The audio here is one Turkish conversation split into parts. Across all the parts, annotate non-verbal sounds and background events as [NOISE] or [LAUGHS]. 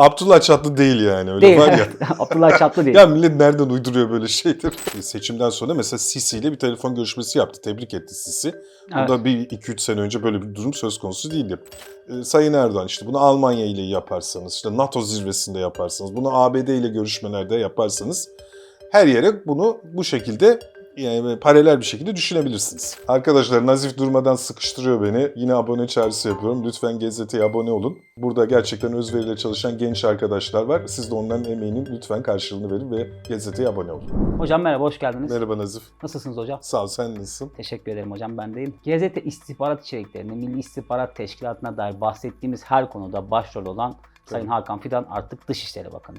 Abdullah Çatlı değil yani öyle Değil. var ya. [LAUGHS] Abdullah Çatlı değil. Ya millet nereden uyduruyor böyle şeyleri? Seçimden sonra mesela Sisi ile bir telefon görüşmesi yaptı. Tebrik etti Sisi. Bu da bir 2-3 sene önce böyle bir durum söz konusu değildi. Ee, Sayın Erdoğan işte bunu Almanya ile yaparsanız, işte NATO zirvesinde yaparsanız, bunu ABD ile görüşmelerde yaparsanız her yere bunu bu şekilde yani paralel bir şekilde düşünebilirsiniz. Arkadaşlar Nazif durmadan sıkıştırıyor beni. Yine abone çağrısı yapıyorum. Lütfen GZT'ye abone olun. Burada gerçekten özveriyle çalışan genç arkadaşlar var. Siz de onların emeğinin lütfen karşılığını verin ve GZT'ye abone olun. Hocam merhaba, hoş geldiniz. Merhaba Nazif. Nasılsınız hocam? Sağ ol sen nasılsın? Teşekkür ederim hocam, ben deyim. GZT istihbarat içeriklerinde Milli İstihbarat Teşkilatı'na dair bahsettiğimiz her konuda başrol olan Sayın. Hakan Fidan artık Dışişleri Bakanı.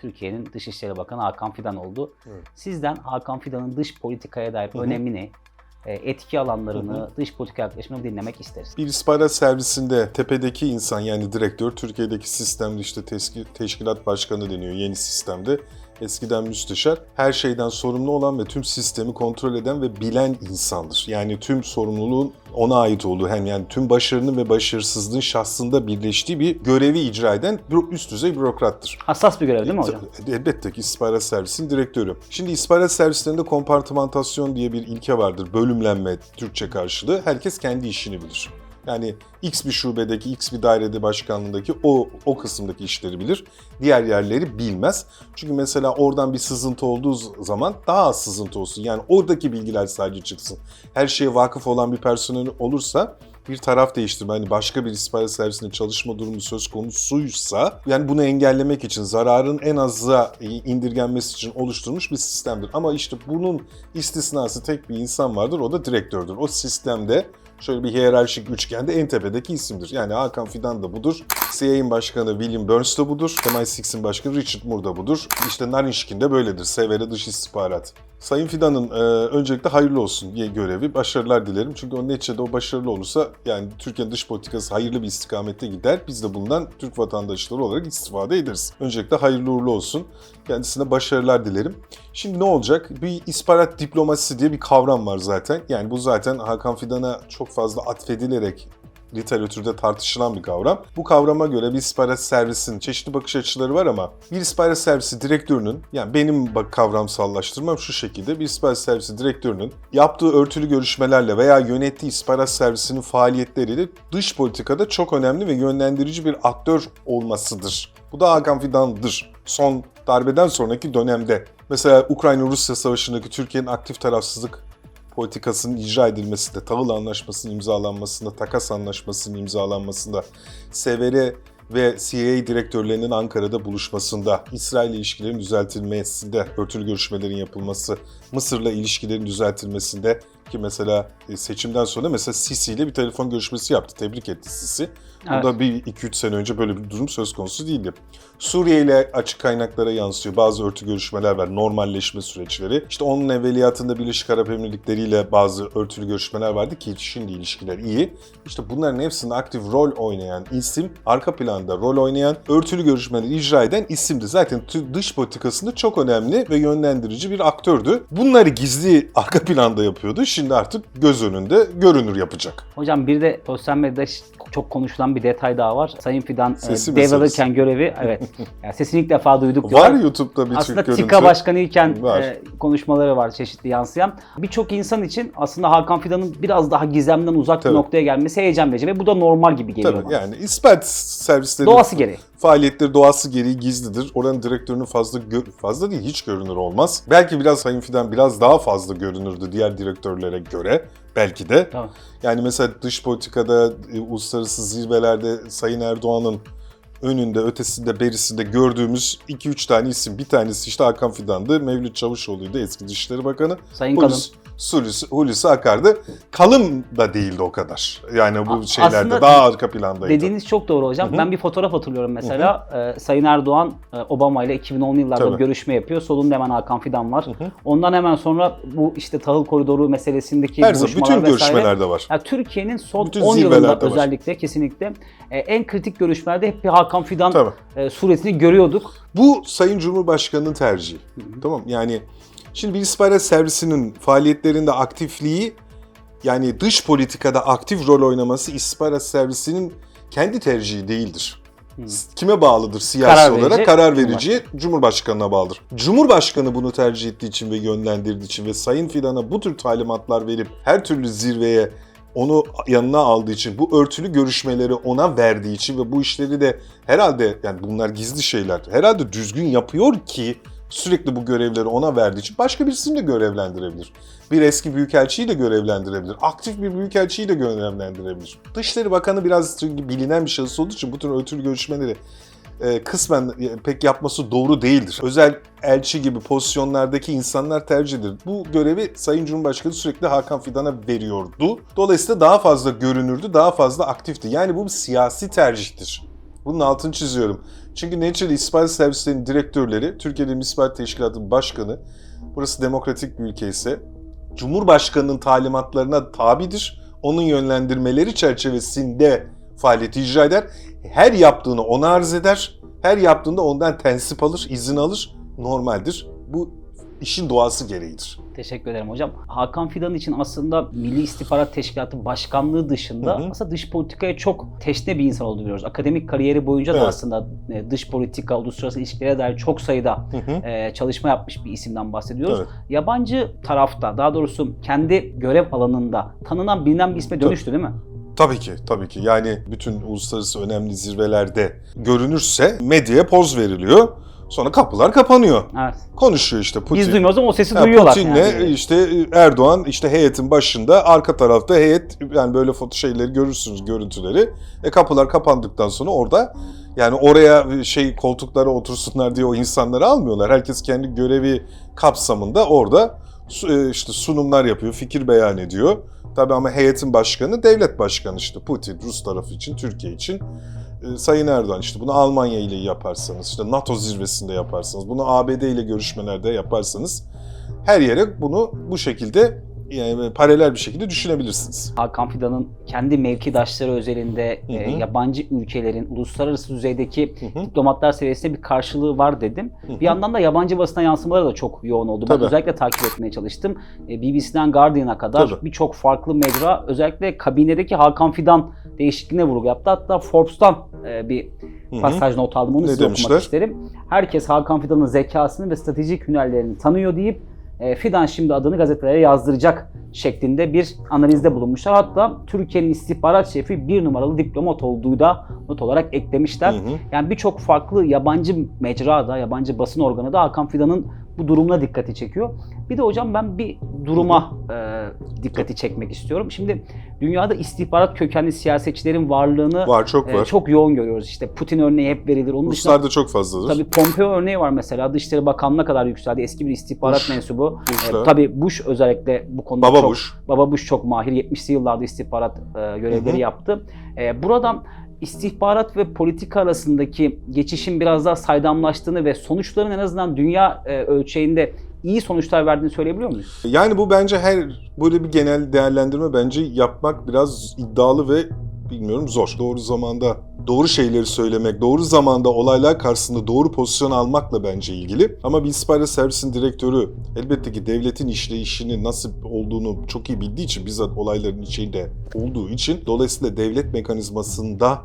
Türkiye'nin Dışişleri Bakanı Hakan Fidan oldu. Evet. Sizden Hakan Fidan'ın dış politikaya dair hı. önemini, e, etki alanlarını, dış politika yaklaşımını dinlemek isteriz. Bir istihbarat servisinde tepedeki insan yani direktör Türkiye'deki sistemde işte teşkilat başkanı deniyor yeni sistemde. Eskiden müsteşar her şeyden sorumlu olan ve tüm sistemi kontrol eden ve bilen insandır. Yani tüm sorumluluğun ona ait olduğu hem yani tüm başarının ve başarısızlığın şahsında birleştiği bir görevi icra eden üst düzey bürokrattır. Hassas bir görev değil mi hocam? Tabii, Elbette ki istihbarat servisinin direktörü. Şimdi istihbarat servislerinde kompartımantasyon diye bir ilke vardır. Bölümlenme Türkçe karşılığı. Herkes kendi işini bilir. Yani X bir şubedeki, X bir dairede başkanlığındaki o, o kısımdaki işleri bilir. Diğer yerleri bilmez. Çünkü mesela oradan bir sızıntı olduğu zaman daha az sızıntı olsun. Yani oradaki bilgiler sadece çıksın. Her şeye vakıf olan bir personel olursa bir taraf değiştirme, hani başka bir istihbarat servisinde çalışma durumu söz konusuysa yani bunu engellemek için zararın en aza indirgenmesi için oluşturmuş bir sistemdir. Ama işte bunun istisnası tek bir insan vardır o da direktördür. O sistemde şöyle bir hiyerarşik üçgende en tepedeki isimdir. Yani Hakan Fidan da budur. CIA'nin başkanı William Burns da budur. MI6'in başkanı Richard Moore da budur. İşte Narishkin de böyledir. Severe dış istihbarat. Sayın Fidan'ın e, öncelikle hayırlı olsun diye görevi. Başarılar dilerim. Çünkü o neticede o başarılı olursa yani Türkiye'nin dış politikası hayırlı bir istikamette gider. Biz de bundan Türk vatandaşları olarak istifade ederiz. Öncelikle hayırlı uğurlu olsun. Kendisine başarılar dilerim. Şimdi ne olacak? Bir istihbarat diplomasisi diye bir kavram var zaten. Yani bu zaten Hakan Fidan'a çok fazla atfedilerek literatürde tartışılan bir kavram. Bu kavrama göre bir istihbarat servisin çeşitli bakış açıları var ama bir istihbarat servisi direktörünün yani benim bak kavramsallaştırmam şu şekilde bir istihbarat servisi direktörünün yaptığı örtülü görüşmelerle veya yönettiği istihbarat servisinin faaliyetleriyle dış politikada çok önemli ve yönlendirici bir aktör olmasıdır. Bu da Hakan Fidan'dır. Son darbeden sonraki dönemde. Mesela Ukrayna-Rusya savaşındaki Türkiye'nin aktif tarafsızlık politikasının icra edilmesinde, tahıl anlaşmasının imzalanmasında, takas anlaşmasının imzalanmasında, SVR ve CIA direktörlerinin Ankara'da buluşmasında, İsrail ilişkilerin düzeltilmesinde, örtülü görüşmelerin yapılması, Mısır'la ilişkilerin düzeltilmesinde ki mesela e, seçimden sonra mesela Sisi ile bir telefon görüşmesi yaptı. Tebrik etti Sisi. Bu Evet. da bir 2-3 sene önce böyle bir durum söz konusu değildi. Suriye ile açık kaynaklara yansıyor. Bazı örtü görüşmeler var, normalleşme süreçleri. İşte onun evveliyatında Birleşik Arap Emirlikleri ile bazı örtülü görüşmeler vardı ki şimdi ilişkiler iyi. İşte bunların hepsinde aktif rol oynayan isim, arka planda rol oynayan, örtülü görüşmeleri icra eden isimdi. Zaten dış politikasında çok önemli ve yönlendirici bir aktördü. Bunları gizli arka planda yapıyordu. Şimdi artık göz önünde görünür yapacak. Hocam bir de sosyal medyada çok konuşulan bir detay daha var. Sayın Fidan e, Sesi devralırken görevi, evet. [LAUGHS] Yani sesini ilk defa duyduk. Var diyorlar. YouTube'da bir Aslında Türk TİKA görüntü. başkanı iken Var. e, konuşmaları var çeşitli yansıyan. Birçok insan için aslında Hakan Fidan'ın biraz daha gizemden uzak Tabii. bir noktaya gelmesi heyecan verici ve bu da normal gibi geliyor Tabii bana. yani ispat servisleri Doğası gereği. faaliyetleri doğası gereği gizlidir. Oranın direktörünün fazla gö- fazla değil hiç görünür olmaz. Belki biraz Sayın Fidan biraz daha fazla görünürdü diğer direktörlere göre. Belki de. Tamam. Yani mesela dış politikada e, uluslararası zirvelerde Sayın Erdoğan'ın önünde, ötesinde, berisinde gördüğümüz 2-3 tane isim. Bir tanesi işte Hakan Fidan'dı. Mevlüt Çavuşoğlu'ydu eski Dışişleri Bakanı. Sayın Kalın. Hulusi, Hulusi, Hulusi Akar'dı. Kalın da değildi o kadar. Yani bu A- şeylerde aslında daha arka plandaydı. Dediğiniz çok doğru hocam. Hı hı. Ben bir fotoğraf hatırlıyorum mesela. Ee, Sayın Erdoğan e, Obama ile 2010'lu yıllarda Tabii. görüşme yapıyor. Solunda hemen Hakan Fidan var. hı. Ondan hemen sonra bu işte tahıl koridoru meselesindeki Her buluşmalar bütün vesaire. görüşmelerde var. Ya Türkiye'nin son Bütün 10 yılında var. özellikle kesinlikle e, en kritik görüşmelerde hep bir Hakan Fidan Tabii. e, suretini görüyorduk. Bu Sayın Cumhurbaşkanı'nın tercihi. Tamam yani şimdi bir istihbarat servisinin faaliyetlerinde aktifliği yani dış politikada aktif rol oynaması istihbarat servisinin kendi tercihi değildir. Kime bağlıdır siyasi Karar olarak? verici, Karar verici Cumhurbaşkanına bağlıdır. Cumhurbaşkanı bunu tercih ettiği için ve yönlendirdiği için ve Sayın Fidan'a bu tür talimatlar verip her türlü zirveye onu yanına aldığı için, bu örtülü görüşmeleri ona verdiği için ve bu işleri de herhalde yani bunlar gizli şeyler. Herhalde düzgün yapıyor ki sürekli bu görevleri ona verdiği için başka birisini de görevlendirebilir. Bir eski büyükelçiyi de görevlendirebilir. Aktif bir büyükelçiyi de görevlendirebilir. Dışişleri Bakanı biraz bilinen bir şahıs olduğu için bu tür örtülü görüşmeleri e, kısmen e, pek yapması doğru değildir. Özel elçi gibi pozisyonlardaki insanlar tercih edilir. Bu görevi Sayın Cumhurbaşkanı sürekli Hakan Fidan'a veriyordu. Dolayısıyla daha fazla görünürdü, daha fazla aktifti. Yani bu bir siyasi tercihtir. Bunun altını çiziyorum. Çünkü neticede istihbarat servislerinin direktörleri, Türkiye'de İstihbarat Teşkilatı'nın başkanı, burası demokratik bir ülke ise Cumhurbaşkanı'nın talimatlarına tabidir. Onun yönlendirmeleri çerçevesinde faaliyeti icra eder. Her yaptığını ona arz eder. Her yaptığında ondan tensip alır, izin alır. Normaldir. Bu işin doğası gereğidir. Teşekkür ederim hocam. Hakan Fidan için aslında Milli İstihbarat Teşkilatı Başkanlığı dışında Hı hı. aslında dış politikaya çok teşne bir insan olduğunu biliyoruz. Akademik kariyeri boyunca da Evet. aslında e, dış politika, uluslararası ilişkilere dair çok sayıda Hı hı. e, çalışma yapmış bir isimden bahsediyoruz. Evet. Yabancı tarafta, daha doğrusu kendi görev alanında tanınan bilinen bir isme dönüştü değil mi? Tabii ki, tabii ki. Yani bütün uluslararası önemli zirvelerde görünürse medyaya poz veriliyor. Sonra kapılar kapanıyor. Evet. Konuşuyor işte Putin. Biz duymuyoruz ama o sesi Ha, duyuyorlar. Putin'le yani. işte Erdoğan işte heyetin başında arka tarafta heyet yani böyle foto şeyleri görürsünüz görüntüleri. E kapılar kapandıktan sonra orada yani oraya şey koltuklara otursunlar diye o insanları almıyorlar. Herkes kendi görevi kapsamında orada e, işte sunumlar yapıyor, fikir beyan ediyor. Tabii ama heyetin başkanı devlet başkanı işte Putin Rus tarafı için, Türkiye için. E, Sayın Erdoğan işte bunu Almanya ile yaparsanız, işte NATO zirvesinde yaparsanız, bunu ABD ile görüşmelerde yaparsanız her yere bunu bu şekilde yani paralel bir şekilde düşünebilirsiniz. Hakan Fidan'ın kendi mevkidaşları özelinde Hı e, hı. yabancı ülkelerin uluslararası düzeydeki Hı hı. diplomatlar seviyesinde bir karşılığı var dedim. Hı hı. Bir yandan da yabancı basına yansımaları da çok yoğun oldu. Ben Tabii. özellikle takip etmeye çalıştım. E, BBC'den Guardian'a kadar birçok farklı mecra özellikle kabinedeki Hakan Fidan değişikliğine vurgu yaptı. Hatta Forbes'tan e, bir pasaj not aldım. Onu Ne size demişler? okumak isterim. Herkes Hakan Fidan'ın zekasını ve stratejik hünerlerini tanıyor deyip e, Fidan şimdi adını gazetelere yazdıracak şeklinde bir analizde bulunmuşlar. Hatta Türkiye'nin istihbarat şefi bir numaralı diplomat olduğu da not olarak eklemişler. Hı hı. Yani birçok farklı yabancı mecrada, yabancı basın organı da Hakan Fidan'ın bu durumuna dikkati çekiyor. Bir de hocam ben bir duruma e, dikkati çekmek istiyorum. Şimdi dünyada istihbarat kökenli siyasetçilerin varlığını Var çok e, var. çok yoğun görüyoruz. İşte Putin örneği hep verilir. Onun dışında Ruslarda çok fazladır. tabii Pompeo örneği var mesela. Dışişleri Bakanlığı'na kadar yükseldi. Eski bir istihbarat Bush. mensubu. Bush'la. E, tabii Bush özellikle bu konuda Baba çok Bush. Baba Bush çok mahir. 70'li yıllarda istihbarat e, görevleri Hı hı. yaptı. E, buradan istihbarat ve politika arasındaki geçişin biraz daha saydamlaştığını ve sonuçların en azından dünya e, ölçeğinde iyi sonuçlar verdiğini söyleyebiliyor muyuz? Yani bu bence her böyle bir genel değerlendirme bence yapmak biraz iddialı ve bilmiyorum zor. Doğru zamanda doğru şeyleri söylemek, doğru zamanda olaylar karşısında doğru pozisyon almakla bence ilgili. Ama bir istihbarat servisinin direktörü elbette ki devletin işleyişini nasıl olduğunu çok iyi bildiği için bizzat olayların içinde olduğu için dolayısıyla devlet mekanizmasında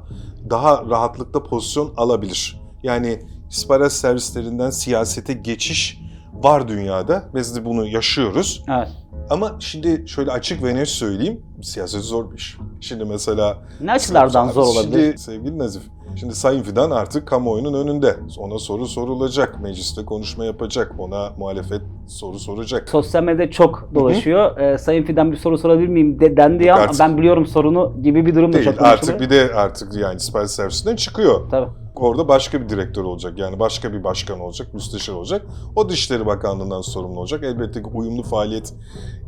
daha rahatlıkla pozisyon alabilir. Yani istihbarat servislerinden siyasete geçiş var dünyada. Biz de bunu yaşıyoruz. Evet. Ama şimdi şöyle açık ve net söyleyeyim, siyaset zor bir iş. Şimdi mesela... Ne açılardan zor olabilir? Şimdi sevgili Nazif, şimdi Sayın Fidan artık kamuoyunun önünde. Ona soru sorulacak, mecliste konuşma yapacak, ona muhalefet soru soracak. Sosyal medyada çok dolaşıyor. E, Sayın Fidan bir soru sorabilir miyim de, dendi ya Yok artık. ben biliyorum sorunu gibi bir durum da çok konuşuluyor. artık bir de artık yani istihbarat servisinden çıkıyor. Tabii. Orada başka bir direktör olacak. Yani başka bir başkan olacak, müsteşar olacak. O Dışişleri Bakanlığı'ndan sorumlu olacak. Elbette ki uyumlu faaliyet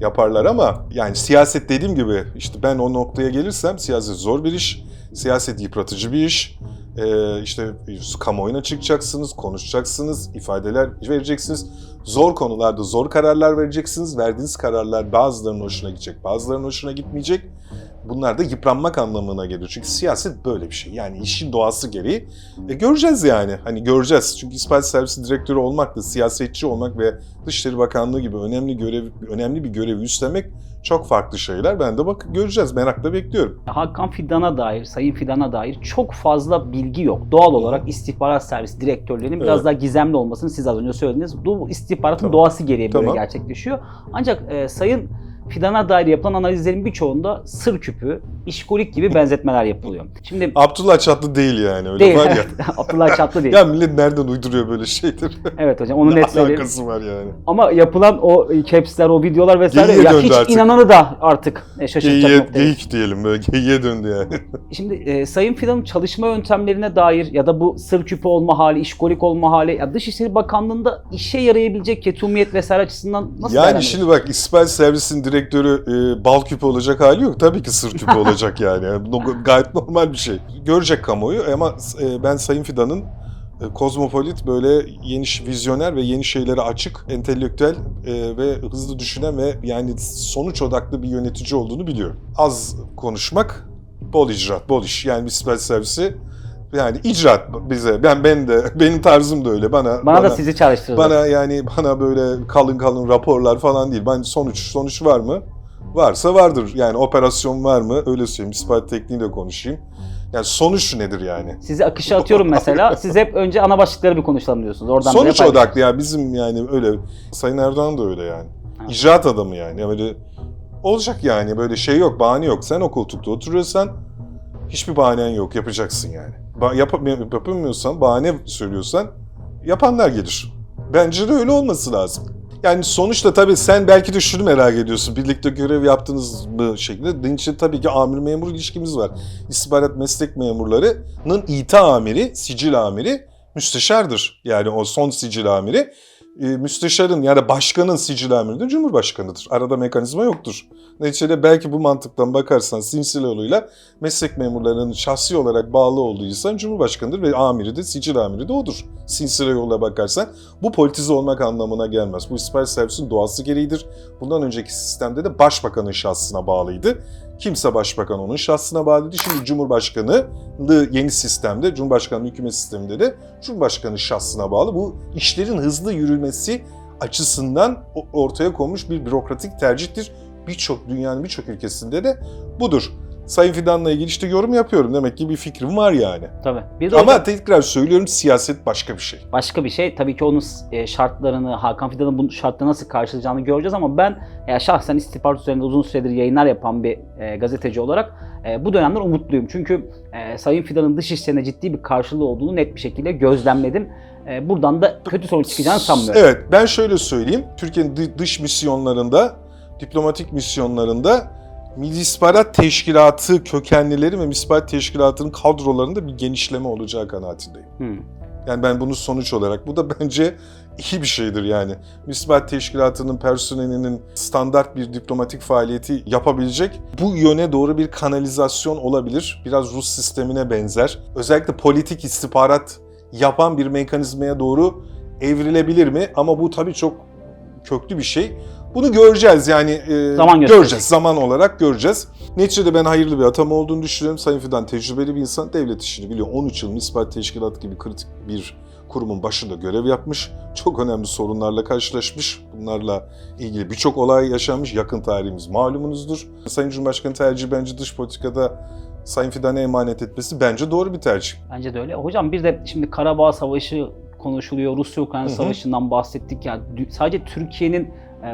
yaparlar ama yani siyaset dediğim gibi işte ben o noktaya gelirsem siyaset zor bir iş. Siyaset yıpratıcı bir iş. Ee, işte kamuoyuna çıkacaksınız, konuşacaksınız, ifadeler vereceksiniz. Zor konularda zor kararlar vereceksiniz. Verdiğiniz kararlar bazılarının hoşuna gidecek, bazılarının hoşuna gitmeyecek. Bunlar da yıpranmak anlamına geliyor. Çünkü siyaset böyle bir şey. Yani işin doğası gereği. E göreceğiz yani. Hani göreceğiz. Çünkü İstihbarat Servisi direktörü olmak da siyasetçi olmak ve Dışişleri Bakanlığı gibi önemli görev önemli bir görevi üstlenmek Çok farklı şeyler. Ben de bak göreceğiz. Merakla bekliyorum. Hakan Fidan'a dair, Sayın Fidan'a dair çok fazla bilgi yok. Doğal olarak istihbarat servisi direktörlerinin biraz Evet. daha gizemli olmasını siz az önce söylediniz. Bu istihbaratın Tamam. doğası gereği böyle Tamam. gerçekleşiyor. Ancak e, Sayın Fidan'a dair yapılan analizlerin birçoğunda sır küpü, işkolik gibi benzetmeler yapılıyor. Şimdi Abdullah Çatlı değil yani öyle değil, var ya. [LAUGHS] Abdullah Çatlı değil. ya millet nereden uyduruyor böyle şeyleri? evet hocam onu ne net alakası var yani? Ama yapılan o caps'ler, o videolar vesaire Geyiğe ya hiç artık. inananı da artık e, şaşırtacak Geyiğe, noktaya. geyik diyelim böyle geyiğe döndü yani. [LAUGHS] Şimdi e, Sayın Fidan'ın çalışma yöntemlerine dair ya da bu sır küpü olma hali, işkolik olma hali, ya Dışişleri Bakanlığı'nda işe yarayabilecek ketumiyet vesaire açısından nasıl yani şimdi bak istihbarat servisin direktörü e, bal küpü olacak hali yok. Tabii ki sır küpü [LAUGHS] olacak yani. Bu Gayet normal bir şey. Görecek kamuoyu ama e, ben Sayın Fidan'ın e, kozmopolit böyle yeni vizyoner ve yeni şeylere açık, entelektüel e, ve hızlı düşünen ve yani sonuç odaklı bir yönetici olduğunu biliyorum. Az konuşmak, bol icraat, bol iş. Yani bir istihbarat servisi yani icraat bize. Ben ben de [LAUGHS] benim tarzım da öyle. Bana Bana, da sizi çağrıştırdı. bana yani bana böyle kalın kalın raporlar falan değil. Ben sonuç sonuç var mı? Varsa vardır. Yani operasyon var mı? Öyle söyleyeyim. İspat tekniğiyle konuşayım. Yani sonuç nedir yani? Sizi akışa atıyorum mesela. [LAUGHS] Siz hep önce ana başlıkları bir konuşalım diyorsunuz. Oradan sonuç odaklı ya bizim yani öyle Sayın Erdoğan da öyle yani. Ha. İcraat adamı yani. yani böyle olacak yani böyle şey yok, bahane yok. Sen o koltukta oturuyorsan hiçbir bahanen yok. Yapacaksın yani. Yap- yapamıyorsan, bahane söylüyorsan yapanlar gelir. Bence de öyle olması lazım. Yani sonuçta tabii sen belki de şunu merak ediyorsun. Birlikte görev yaptınız mı şeklinde. İçin tabii ki amir memur ilişkimiz var. İstihbarat meslek memurlarının İTA amiri, sicil amiri müsteşardır. Yani o son sicil amiri. Müsteşarın yani başkanın sicil amiri de cumhurbaşkanıdır. Arada mekanizma yoktur. Neticede belki bu mantıktan bakarsan sinsil yoluyla meslek memurlarının şahsi olarak bağlı olduğu insan cumhurbaşkanıdır ve amiri de sicil amiri de odur. Sinsile yolla bakarsan bu politize olmak anlamına gelmez. Bu istihbarat servisinin doğası gereğidir. Bundan önceki sistemde de başbakanın şahsına bağlıydı. Kimse başbakan onun şahsına bağlıydı. Şimdi Cumhurbaşkanı yeni sistemde, Cumhurbaşkanlığı hükümet sisteminde de Cumhurbaşkanı şahsına bağlı. Bu işlerin hızlı yürümesi açısından ortaya konmuş bir bürokratik tercihtir. Birçok dünyanın birçok ülkesinde de budur. Sayın Fidan'la ilgili işte yorum yapıyorum. Demek ki bir fikrim var yani. Tabii. Bir de Ama hocam tekrar söylüyorum siyaset başka bir şey. başka bir şey. Tabii ki onun e, şartlarını, Hakan Fidan'ın bu şartları nasıl karşılayacağını göreceğiz ama ben ya şahsen istihbarat üzerinde uzun süredir yayınlar yapan bir e, gazeteci olarak e, bu dönemler umutluyum. Çünkü e, Sayın Fidan'ın dış işlerine ciddi bir karşılığı olduğunu net bir şekilde gözlemledim. E, buradan da kötü sonuç çıkacağını sanmıyorum. Evet, ben şöyle söyleyeyim. Türkiye'nin dı- dış misyonlarında, diplomatik misyonlarında Milli İstihbarat Teşkilatı kökenlileri ve Milli İstihbarat Teşkilatı'nın kadrolarında bir genişleme olacağı kanaatindeyim. Hı. Yani ben bunu sonuç olarak, bu da bence iyi bir şeydir yani. Milli İstihbarat Teşkilatı'nın personelinin standart bir diplomatik faaliyeti yapabilecek bu yöne doğru bir kanalizasyon olabilir. Biraz Rus sistemine benzer. Özellikle politik istihbarat yapan bir mekanizmaya doğru evrilebilir mi? Ama bu tabii çok köklü bir şey. Bunu göreceğiz yani e, Zaman gösterecek. göreceğiz zaman olarak göreceğiz. Neticede ben hayırlı bir atama olduğunu düşünüyorum. Sayın Fidan tecrübeli bir insan devlet işini biliyor. 13 yıl İspat Teşkilatı gibi kritik bir kurumun başında görev yapmış. Çok önemli sorunlarla karşılaşmış. Bunlarla ilgili birçok olay yaşanmış. Yakın tarihimiz malumunuzdur. Sayın Cumhurbaşkanı tercihi bence dış politikada Sayın Fidan'a emanet etmesi bence doğru bir tercih. Bence de öyle. Hocam bir de şimdi Karabağ Savaşı konuşuluyor. Rusya-Ukrayna. Savaşı'ndan bahsettik. Yani sadece Türkiye'nin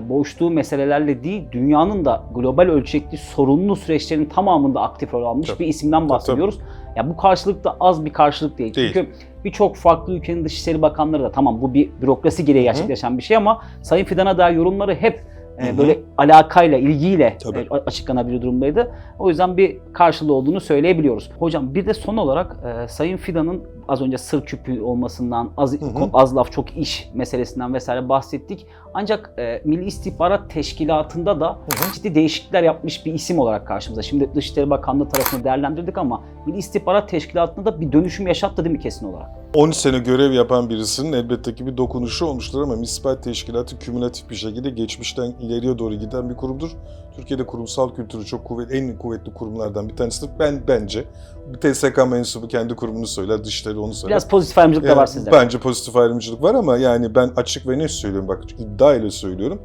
boğuştuğu meselelerle değil, dünyanın da global ölçekli sorunlu süreçlerin tamamında aktif rol almış Tabii. bir isimden bahsediyoruz. Ya bu karşılık da az bir karşılık değil. Değil. Çünkü birçok farklı ülkenin dışişleri bakanları da tamam bu bir bürokrasi gereği gerçekleşen bir şey ama Sayın Fidan'a dair yorumları hep e, Hı hı. böyle alakayla, ilgiyle Tabii. e, açıklanabilir durumdaydı. O yüzden bir karşılığı olduğunu söyleyebiliyoruz. Hocam bir de son olarak e, Sayın Fidan'ın az önce sır küpü olmasından, az, Hı hı. az laf çok iş meselesinden vesaire bahsettik. Ancak e, Milli İstihbarat Teşkilatı'nda da hı. ciddi değişiklikler yapmış bir isim olarak karşımıza. Şimdi Dışişleri Bakanlığı tarafını değerlendirdik ama Milli İstihbarat Teşkilatı'nda da bir dönüşüm yaşattı değil mi kesin olarak? 13 sene görev yapan birisinin elbette ki bir dokunuşu olmuştur ama Mispat Teşkilatı kümülatif bir şekilde geçmişten ileriye doğru giden bir kurumdur. Türkiye'de kurumsal kültürü çok kuvvetli, en kuvvetli kurumlardan bir tanesidir. Ben bence bir TSK mensubu kendi kurumunu söyler, dışları onu söyler. Biraz pozitif ayrımcılık da Yani var sizde. Bence pozitif ayrımcılık var ama yani ben açık ve net söylüyorum bak iddia ile söylüyorum.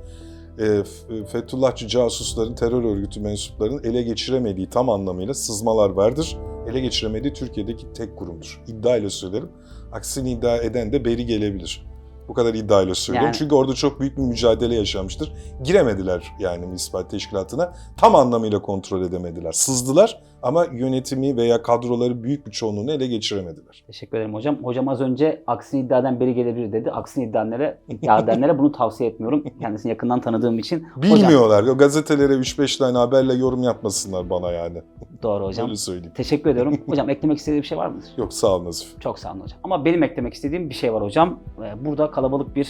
e, F- Fethullahçı casusların, terör örgütü mensuplarının ele geçiremediği tam anlamıyla sızmalar vardır. Ele geçiremediği Türkiye'deki tek kurumdur. İddiayla söylerim. Aksini iddia eden de beri gelebilir. Bu kadar iddiayla söylüyorum. Yani- Çünkü orada çok büyük bir mücadele yaşanmıştır. Giremediler yani Milli İstihbarat Teşkilatı'na. Tam anlamıyla kontrol edemediler. Sızdılar ama yönetimi veya kadroları büyük bir çoğunluğunu ele geçiremediler. Teşekkür ederim hocam. Hocam az önce aksini iddia eden beri gelebilir dedi. Aksini iddia edenlere, iddia edenlere bunu tavsiye etmiyorum. Kendisini yakından tanıdığım için. Hocam, Bilmiyorlar. O gazetelere 3-5 tane haberle yorum yapmasınlar bana yani. doğru hocam. Öyle söyleyeyim. Teşekkür ediyorum. Hocam eklemek istediği bir şey var mıdır? Yok sağ ol Nazif. Çok sağ olun hocam. Ama benim eklemek istediğim bir şey var hocam. Ee, Burada kalabalık bir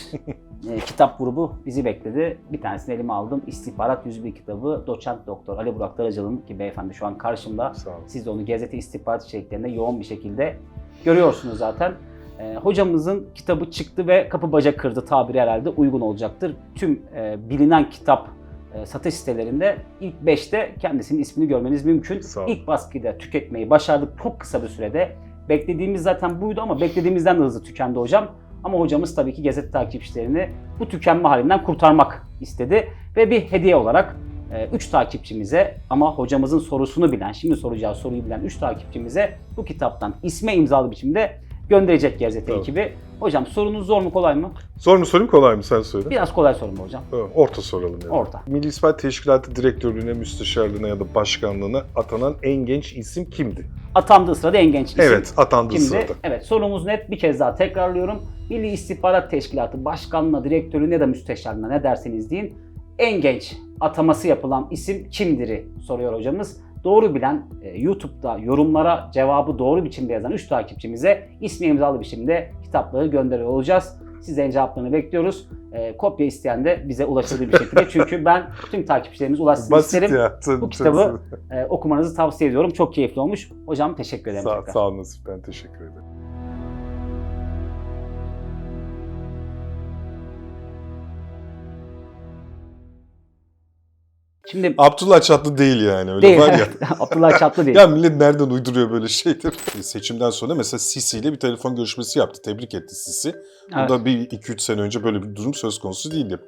e, kitap grubu bizi bekledi. Bir tanesini elime aldım. İstihbarat 101 kitabı doçent doktor Ali Burak Darıcalı'nın ki beyefendi şu an karşımda. Siz de onu gazete istihbarat içeriklerinde yoğun bir şekilde görüyorsunuz zaten. Ee, hocamızın kitabı çıktı ve kapı bacak kırdı tabiri herhalde uygun olacaktır. Tüm e, bilinen kitap e, satış sitelerinde ilk 5'te kendisinin ismini görmeniz mümkün. İlk baskıda tüketmeyi başardık çok kısa bir sürede. Beklediğimiz zaten buydu ama beklediğimizden de hızlı tükendi hocam. Ama hocamız tabii ki gazete takipçilerini bu tükenme halinden kurtarmak istedi. Ve bir hediye olarak 3 takipçimize ama hocamızın sorusunu bilen, şimdi soracağı soruyu bilen 3 takipçimize bu kitaptan isme imzalı biçimde gönderecek gazete Tamam. ekibi. Hocam sorunuz zor mu kolay mı? Zor mu sorayım kolay mı sen söyle. Biraz kolay sorun hocam? Tamam, Orta soralım yani. Orta. Milli İstihbarat Teşkilatı Direktörlüğüne, müsteşarlığına ya da başkanlığına atanan en genç isim kimdi? Atandığı sırada en genç isim. Evet, atandığı Şimdi sırada. evet sorumuz net bir kez daha tekrarlıyorum. Milli İstihbarat Teşkilatı başkanlığına, direktörüne ya da müsteşarlığına ne derseniz deyin en genç ataması yapılan isim kimdir'i soruyor hocamız. Doğru bilen e, YouTube'da yorumlara cevabı doğru biçimde yazan 3 takipçimize ismi imzalı biçimde kitapları gönderiyor olacağız. Sizlerin cevaplarını bekliyoruz. E, kopya isteyen de bize ulaşılır bir şekilde. [LAUGHS] Çünkü ben tüm takipçilerimiz ulaşsın Basit isterim. ya. tabii, Bu kitabı e, okumanızı tavsiye ediyorum. Çok keyifli olmuş. Hocam teşekkür ederim. Sağ, tekrar. sağ ol Nazif, ben teşekkür ederim. Şimdi Abdullah Çatlı değil yani öyle değil. var ya. [LAUGHS] Abdullah Çatlı değil. Ya millet nereden uyduruyor böyle şeyler? Seçimden sonra mesela Sisi ile bir telefon görüşmesi yaptı. Tebrik etti Sisi. Bu Evet. da bir 2-3 sene önce böyle bir durum söz konusu değildi.